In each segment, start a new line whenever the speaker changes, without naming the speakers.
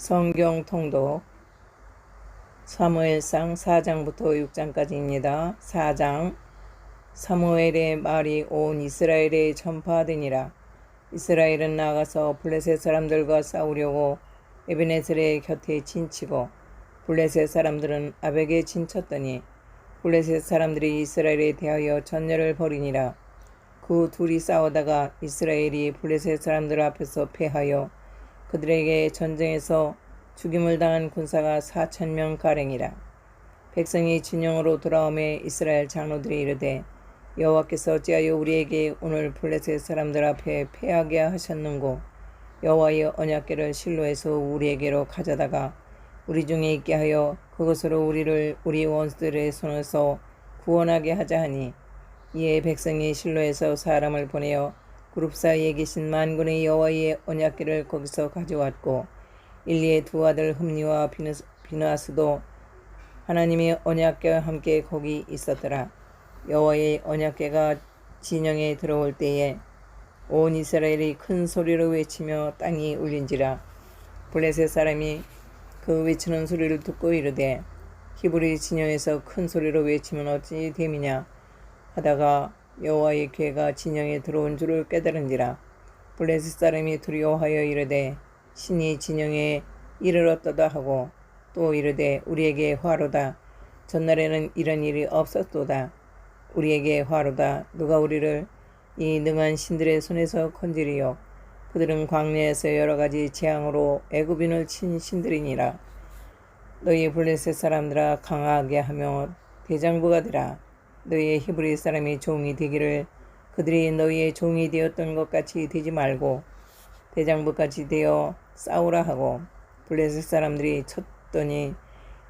성경 통독 사무엘상 4장부터 6장까지입니다. 4장 사무엘의 말이 온 이스라엘에 전파되니라. 이스라엘은 나가서 블레셋 사람들과 싸우려고 에베네셀의 곁에 진치고 블레셋 사람들은 아벡에 진쳤더니 블레셋 사람들이 이스라엘에 대하여 전열을 벌이니라. 그 둘이 싸우다가 이스라엘이 블레셋 사람들 앞에서 패하여 그들에게 전쟁에서 죽임을 당한 군사가 4천 명 가량이라. 백성이 진영으로 돌아오매 이스라엘 장로들이 이르되 여호와께서 어찌하여 우리에게 오늘 블레셋 사람들 앞에 패하게 하셨는고 여호와의 언약궤를 실로에서 우리에게로 가져다가 우리 중에 있게 하여 그것으로 우리를 우리 원수들의 손에서 구원하게 하자 하니 이에 백성이 실로에서 사람을 보내어 그룹 사이에 계신 만군의 여호와의 언약궤를 거기서 가져왔고 일리의 두 아들 흠니와 비누아스도 하나님의 언약궤와 함께 거기 있었더라. 여호와의 언약궤가 진영에 들어올 때에 온 이스라엘이 큰 소리로 외치며 땅이 울린지라 블레셋 사람이 그 외치는 소리를 듣고 이르되 히브리 진영에서 큰 소리로 외치면 어찌 됨이냐 하다가 여호와의 괴가 진영에 들어온 줄을 깨달은지라. 블레셋 사람이 두려워하여 이르되 신이 진영에 이르렀도다 하고 또 이르되 우리에게 화로다. 전날에는 이런 일이 없었도다. 우리에게 화로다. 누가 우리를 이 능한 신들의 손에서 건지리요? 그들은 광야에서 여러 가지 재앙으로 애굽인을 친 신들이니라. 너희 블레셋 사람들아 강하게 하며 대장부가 되라 너희의 히브리 사람이 종이 되기를 그들이 너희의 종이 되었던 것 같이 되지 말고 대장부까지 되어 싸우라 하고 블레셋 사람들이 쳤더니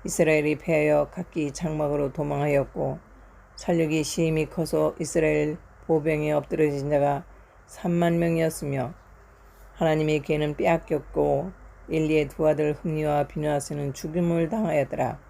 이스라엘이 패하여 각기 장막으로 도망하였고 살육이 심히 커서 이스라엘 보병에 엎드러진 자가 3만 명이었으며 하나님의 괴는 빼앗겼고 엘리의 두 아들 흠니와 비누아스는 죽임을 당하였더라.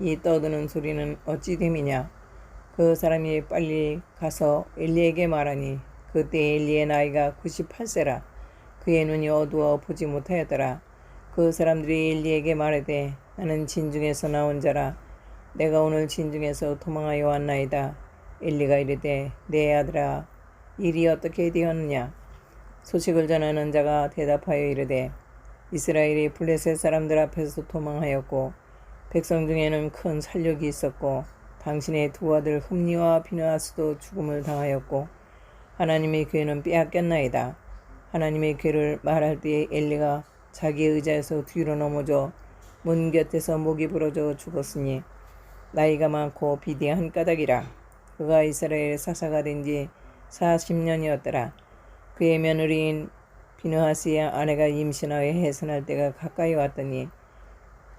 이 떠드는 소리는 어찌 됨이냐? 그 사람이 빨리 가서 엘리에게 말하니 그때 엘리의 나이가 98세라. 그의 눈이 어두워 보지 못하였더라. 그 사람들이 엘리에게 말하되 나는 진중에서 나온 자라. 내가 오늘 진중에서 도망하여 왔나이다. 엘리가 이르되 내 아들아 일이 어떻게 되었느냐? 소식을 전하는 자가 대답하여 이르되 이스라엘이 블레셋 사람들 앞에서 도망하였고 백성 중에는 큰 살력이 있었고 당신의 두 아들 흠니와 비누아스도 죽음을 당하였고 하나님의 괴는 빼앗겼나이다. 하나님의 괴를 말할 때에 엘리가 자기 의자에서 뒤로 넘어져 문 곁에서 목이 부러져 죽었으니 나이가 많고 비대한 까닭이라. 그가 이스라엘 사사가 된 지 40년이었더라. 그의 며느리인 비누하스의 아내가 임신하여 해산할 때가 가까이 왔더니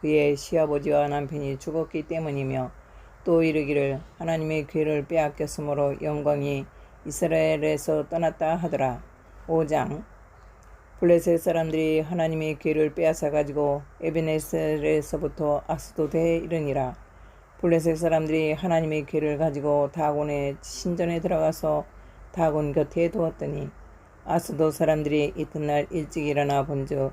그의 시아버지와 남편이 죽었기 때문이며 또 이르기를 하나님의 괴를 빼앗겼으므로 영광이 이스라엘에서 떠났다 하더라. 5장 블레셋 사람들이 하나님의 괴를 빼앗아 가지고 에베네셀에서부터 아스도드에 이르니라. 블레셋 사람들이 하나님의 괴를 가지고 다곤의 신전에 들어가서 다곤 곁에 두었더니 아스도 사람들이 이튿날 일찍 일어나 본즉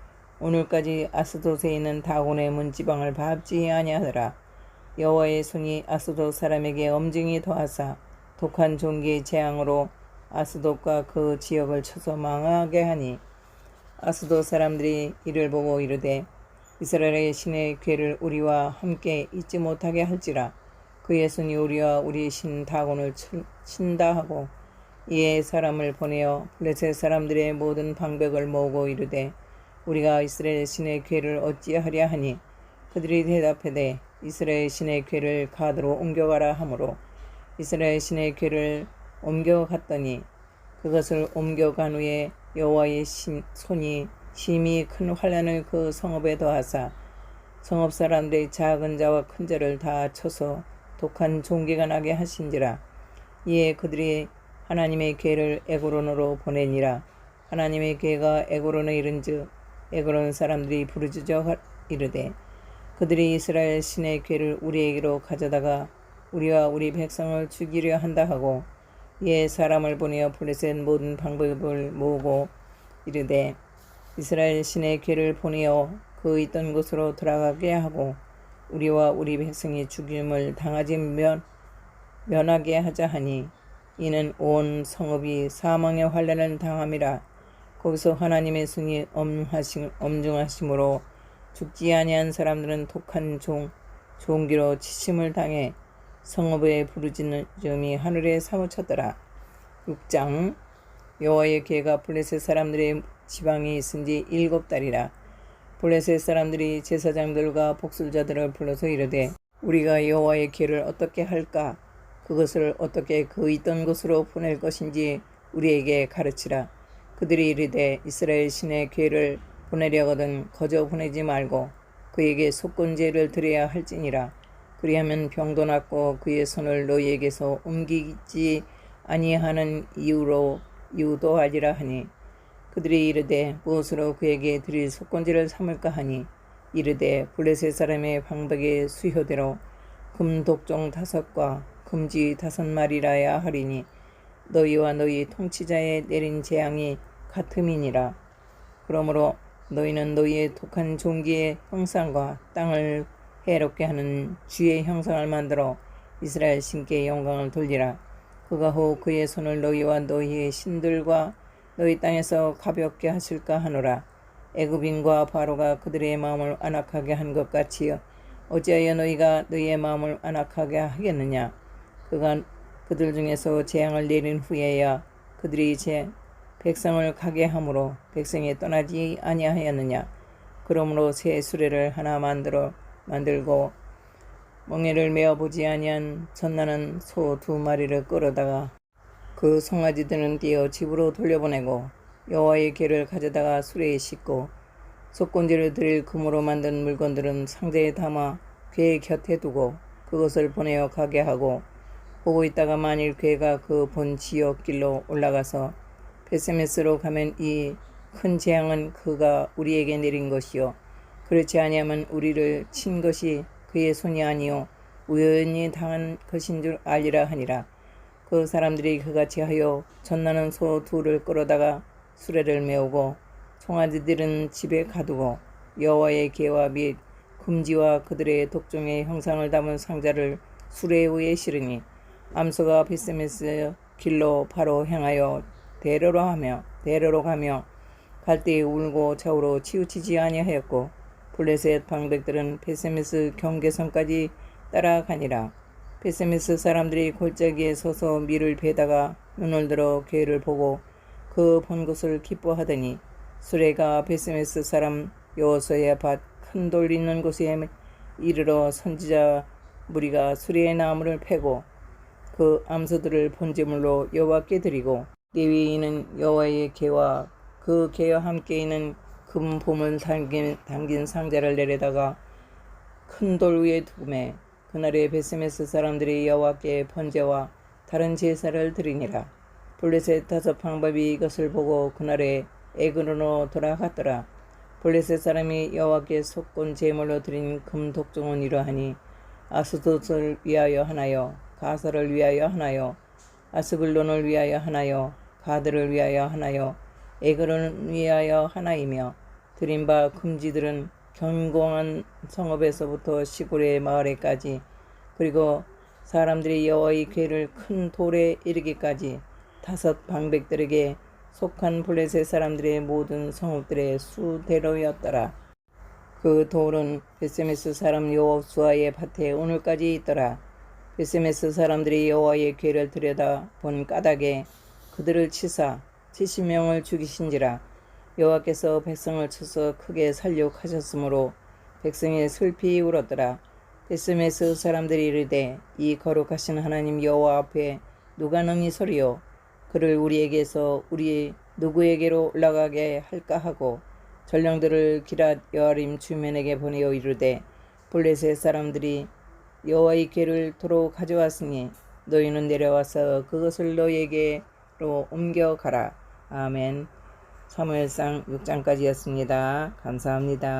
오늘까지 아스돗에 있는 다곤의 문지방을 밟지 아니하더라. 여호와의 손이 아스돗 사람에게 엄증이 더하사 독한 종기의 재앙으로 아스돗과 그 지역을 쳐서 망하게 하니 아스돗 사람들이 이를 보고 이르되 이스라엘의 신의 괴를 우리와 함께 잊지 못하게 할지라 그의 손이 우리와 우리 신 다곤을 친- 친다 하고 이에 사람을 보내어 블레셋 사람들의 모든 방백을 모으고 이르되 우리가 이스라엘 신의 괴를 어찌하랴 하니 그들이 대답하되 이스라엘 신의 괴를 가드로 옮겨가라 하므로 이스라엘 신의 괴를 옮겨갔더니 그것을 옮겨간 후에 여호와의 신- 손이 심히 큰 환란을 그 성읍에 더하사 성읍 사람들의 작은 자와 큰 자를 다 쳐서 독한 종기가 나게 하신지라. 이에 그들이 하나님의 괴를 에고론으로 보내니라. 하나님의 괴가 에고론에 이른즉 에고론 사람들이 부르짖어 이르되 그들이 이스라엘 신의 괴를 우리에게로 가져다가 우리와 우리 백성을 죽이려 한다 하고 이에 사람을 보내어 블레셋 모든 방법을 모으고 이르되 이스라엘 신의 괴를 보내어 그 있던 곳으로 돌아가게 하고 우리와 우리 백성이 죽임을 당하지 면, 면하게 하자 하니 이는 온 성읍이 사망의 환란을 당함이라 거기서 하나님의 승이 엄중하심으로 죽지 아니한 사람들은 독한 종 종기로 치심을 당해 성읍에 부르짖음이 하늘에 사무쳤더라. 6장 여호와의 괴가 블레셋 사람들의 지방에 있은 지 일곱 달이라. 블레셋 사람들이 제사장들과 복술자들을 불러서 이르되 우리가 여호와의 괴를 어떻게 할까? 그것을 어떻게 그 있던 곳으로 보낼 것인지 우리에게 가르치라. 그들이 이르되 이스라엘 신의 괴를 보내려거든 거저 보내지 말고 그에게 속건제를 드려야 할지니라. 그리하면 병도 낫고 그의 손을 너희에게서 옮기지 아니하는 이유로 이유도 하리라 하니 그들이 이르되 무엇으로 그에게 드릴 속건제를 삼을까 하니 이르되 블레셋 사람의 방백의 수효대로 금 독종 다섯과 금지 다섯 마리라야 하리니 너희와 너희 통치자의 내린 재앙이 같음이니라 그러므로 너희는 너희의 독한 종기의 형상과 땅을 해롭게 하는 주의 형상을 만들어 이스라엘 신께 영광을 돌리라 그가 후 그의 손을 너희와 너희의 신들과 너희 땅에서 가볍게 하실까 하노라. 애굽인과 바로가 그들의 마음을 안악하게 한 것 같이 어찌하여 너희가 너희의 마음을 안악하게 하겠느냐? 그가 그들 중에서 재앙을 내린 후에야 그들이 제 백성을 가게 함으로 백성이 떠나지 아니하였느냐? 그러므로 새 수레를 하나 만들어 만들고 멍에를 메어 보지 아니한 전나는 소 두 마리를 끌어다가 그 송아지들은 띄어 집으로 돌려보내고 여호와의 괴를 가져다가 수레에 싣고 속건제를 드릴 금으로 만든 물건들은 상자에 담아 괴 곁에 두고 그것을 보내어 가게 하고 보고 있다가 만일 괴가 그 본 지역 길로 올라가서 베세메스로 가면 이 큰 재앙은 그가 우리에게 내린 것이요. 그렇지 아니하면 우리를 친 것이 그의 손이 아니요. 우연히 당한 것인 줄 알리라 하니라. 그 사람들이 그같이 하여 전나는 소 둘을 끌어다가 수레를 메우고 송아지들은 집에 가두고 여호와의 계와 및 금지와 그들의 독종의 형상을 담은 상자를 수레 위에 실으니 암소가 베스메스 길로 바로 향하여 대로로 하며 대로로 가며 갈 때에 울고 좌우로 치우치지 아니하였고 블레셋 방백들은 베세메스 경계선까지 따라가니라. 베세메스 사람들이 골짜기에 서서 밀을 베다가 눈을 들어 괴를 보고 그 본 것을 기뻐하더니 수레가 베세메스 사람 여호수의 밭큰 돌 있는 곳에 이르러 선지자 무리가 수레의 나무를 패고 그 암소들을 번제물로 여호와께 드리고 레위인은 여호와의 개와 그 개와 함께 있는 금 보물 담긴, 담긴 상자를 내려다가 큰 돌 위에 두매 그날에 베스메스 사람들이 여호와께 번제와 다른 제사를 드리니라. 블레셋 다섯 방법이 이것을 보고 그날에 에그로로 돌아갔더라. 블레셋 사람이 여호와께 속건 제물로 드린 금 독종은 이러하니 아스돗을 위하여 하나요? 가사를 위하여 하나요? 아스글론을 위하여 하나요 가드를 위하여 하나요 에그를 위하여 하나이며 드린 바 금지들은 견고한 성읍에서부터 시골의 마을에까지 그리고 사람들이 여호와의 궤를 큰 돌에 이르기까지 다섯 방백들에게 속한 블레셋 사람들의 모든 성읍들의 수대로였더라. 그 돌은 베세메스 사람 여호수아의 밭에 오늘까지 있더라. 베세메스 사람들이 여호와의 궤를 들여다 본 까닭에 그들을 치사 70명을 죽이신지라 여호와께서 백성을 쳐서 크게 살육하셨으므로 백성이 슬피 울었더라. 베스메스 사람들이 이르되 이 거룩하신 하나님 여호와 앞에 누가 능히 서리요 그를 우리에게서 우리 누구에게로 올라가게 할까 하고 전령들을 기랏 여아림 주면에게 보내어 이르되 블레셋 사람들이 여호와의 궤를 도로 가져왔으니 너희는 내려와서 그것을 너희에게 로 옮겨 가라. 아멘. 사무엘상 6장까지였습니다. 감사합니다.